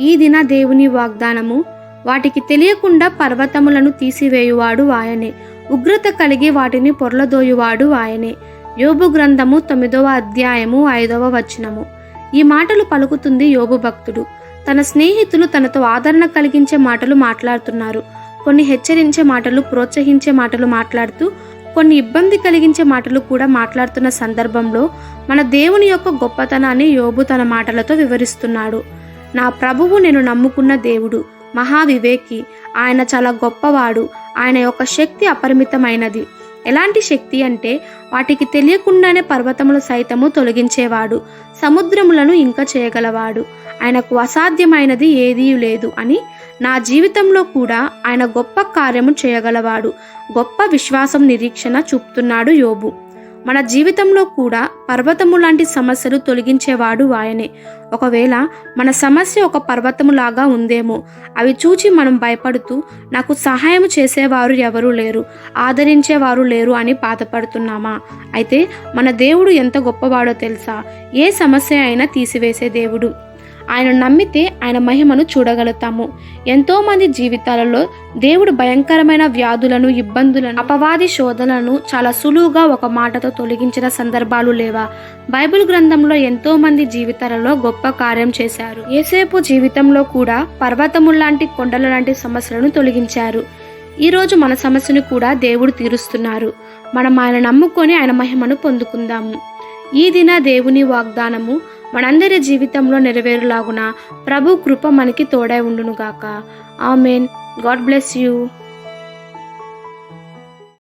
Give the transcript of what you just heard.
ఈ దిన దేవుని వాగ్దానము. వాటికి తెలియకుండా పర్వతములను తీసివేయువాడు ఆయనే. ఉగ్రత కలిగి వాటిని పొర్లదోయువాడు ఆయనే. యోబు గ్రంథము తొమ్మిదవ అధ్యాయము ఐదవ వచనము. ఈ మాటలు పలుకుతుంది యోబు భక్తుడు. తన స్నేహితులు తనతో ఆదరణ కలిగించే మాటలు మాట్లాడుతున్నారు. కొన్ని హెచ్చరించే మాటలు ప్రోత్సహించే మాటలు మాట్లాడుతూ కొన్ని ఇబ్బంది కలిగించే మాటలు కూడా మాట్లాడుతున్న సందర్భంలో మన దేవుని యొక్క గొప్పతనాన్ని యోబు తన మాటలతో వివరిస్తున్నాడు. నా ప్రభువు నేను నమ్ముకున్న దేవుడు మహావివేకి. ఆయన చాలా గొప్పవాడు ఆయన యొక్క శక్తి అపరిమితమైనది. ఎలాంటి శక్తి అంటే వాటికి తెలియకుండానే పర్వతములు సైతము తొలగించేవాడు సముద్రములను ఇంకా చేయగలవాడు. ఆయనకు అసాధ్యమైనది ఏదీ లేదు అని నా జీవితంలో కూడా ఆయన గొప్ప కార్యము చేయగలవాడు. గొప్ప విశ్వాసం నిరీక్షణ చూపుతున్నాడు యోబు. మన జీవితంలో కూడా పర్వతము లాంటి సమస్యలు తొలగించేవాడు ఆయనే. ఒకవేళ మన సమస్య ఒక పర్వతములాగా ఉందేమో అవి చూచి మనం భయపడుతూ నాకు సహాయం చేసేవారు ఎవరూ లేరు ఆదరించేవారు లేరు అని బాధపడుతున్నామా? అయితే మన దేవుడు ఎంత గొప్పవాడో తెలుసా? ఏ సమస్య అయినా తీసివేసే దేవుడు. ఆయన నమ్మితే ఆయన మహిమను చూడగలుగుతాము. ఎంతోమంది జీవితాలలో దేవుడు భయంకరమైన వ్యాధులను ఇబ్బందులను అపవాది శోధనలను చాలా సులువుగా ఒక మాటతో తొలగించిన సందర్భాలు లేవా? బైబిల్ గ్రంథంలో ఎంతో మంది జీవితాలలో గొప్ప కార్యం చేశారు. ఏసేపు జీవితంలో కూడా పర్వతముల్లాంటి కొండల లాంటి సమస్యలను తొలగించారు. ఈరోజు మన సమస్యను కూడా దేవుడు తీరుస్తున్నారు. మనం ఆయన నమ్ముకొని ఆయన మహిమను పొందుకుందాము. ఈ దిన దేవుని వాగ్దానము మనందరి జీవితంలో నెరవేరులాగున ప్రభు కృప మనకి తోడై ఉండునుగాక. ఆమెన్. God bless you.